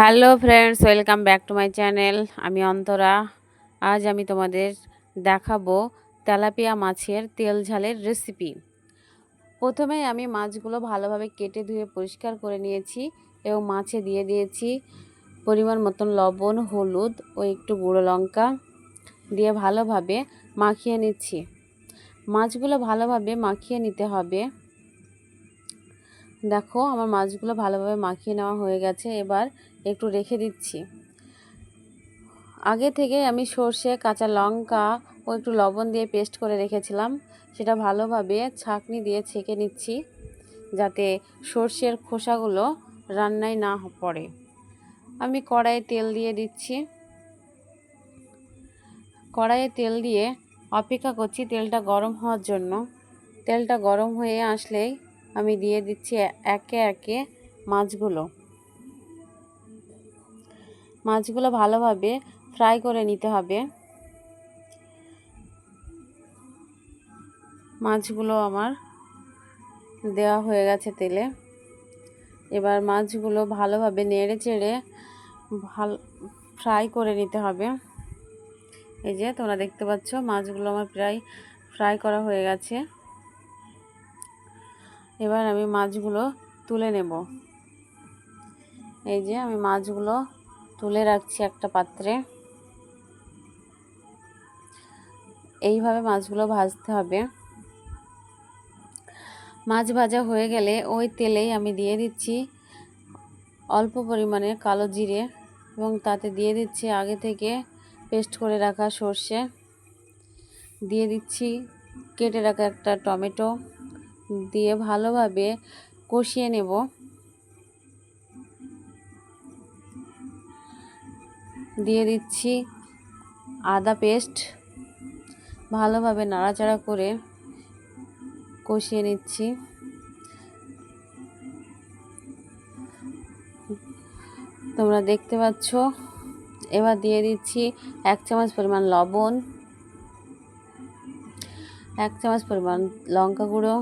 Hello friends, welcome back to my channel. আমি অন্তরা। আজ আমি তোমাদের দেখাবো তেলাপিয়া মাছের তেল ঝালের রেসিপি প্রথমে আমি মাছগুলো ভালোভাবে কেটে ধুয়ে পরিষ্কার করে নিয়েছি এবং মাছে দিয়ে দিয়েছি পরিমাণ মতন লবণ, হলুদ ও একটু গুঁড়ো লঙ্কা দিয়ে ভালোভাবে মাখিয়ে নিচ্ছি। মাছগুলো ভালোভাবে মাখিয়ে নিতে হবে। দেখো, আমার মাছগুলো ভালোভাবে মাখিয়ে নেওয়া হয়ে গেছে, এবার একটু রেখে দিচ্ছি। আগে থেকে আমি সর্ষে, কাঁচা লঙ্কা ও একটু লবণ দিয়ে পেস্ট করে রেখেছিলাম। সেটা ভালোভাবে ছাঁকনি দিয়ে ছেঁকে নিচ্ছি, যাতে সর্ষের খোসাগুলো রান্নায় না পড়ে। আমি কড়াইয়ে তেল দিয়ে দিচ্ছি। কড়াইয়ে তেল দিয়ে অপেক্ষা করছি তেলটা গরম হওয়ার জন্য। তেলটা গরম হয়ে আসলেই আমি দিয়ে দিচ্ছি একে একে মাছগুলো। মাছগুলো ভালোভাবে ফ্রাই করে নিতে হবে। মাছগুলো আমার দেওয়া হয়ে গেছে তেলে। এবার মাছগুলো ভালোভাবে নেড়ে চেড়ে ভালো, ফ্রাই করে নিতে হবে। এই যে তোমরা দেখতে পাচ্ছ, মাছগুলো আমার প্রায় ফ্রাই করা হয়ে গেছে। এবার আমি মাছগুলো তুলে নেব। এই যে আমি মাছগুলো তুলে রাখছি একটা পাত্রে। এইভাবে মাছগুলো ভাজতে হবে। মাছ ভাজা হয়ে গেলে ওই তেলেই আমি দিয়ে দিচ্ছি অল্প পরিমাণে কালো জিরে এবং তাতে দিয়ে দিচ্ছি আগে থেকে পেস্ট করে রাখা সর্ষে। দিয়ে দিচ্ছি কেটে রাখা একটা টমেটো। দিয়ে ভালোভাবে কষিয়ে নেব। দিয়ে দিচ্ছি আদা পেস্ট। ভালোভাবে নাড়াচাড়া করে কষিয়ে নিচ্ছি। তোমরা দেখতে পাচ্ছ, এবার দিয়ে দিচ্ছি এক চামচ পরিমাণ লবণ, এক চামচ পরিমাণ লঙ্কা গুঁড়ো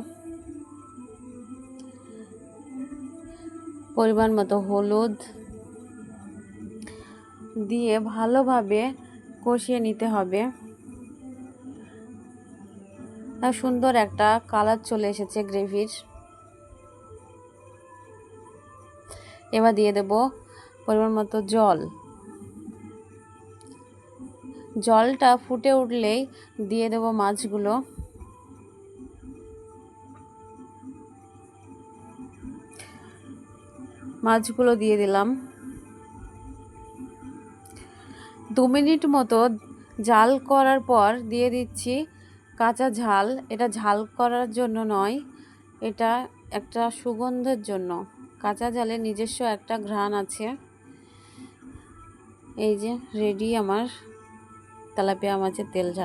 পরিমাণ মতো হলুদ দিয়ে ভালোভাবে কষিয়ে নিতে হবে। সুন্দর একটা কালার চলে এসেছে গ্রেভির। এবার দিয়ে দেব পরিমাণ মতো জল। জলটা ফুটে উঠলেই দিয়ে দেব মাছগুলো। মাছগুলো দিয়ে দিলাম। দু মিনিট মতো জাল করার পর দিয়ে দিচ্ছি কাঁচা ঝাল। এটা ঝাল করার জন্য নয়, এটা একটা সুগন্ধের জন্য। কাঁচা ঝালে নিজস্ব একটা ঘ্রাণ আছে। এই যে রেডি আমার তেলাপিয়া মাছের তেল ঝাল।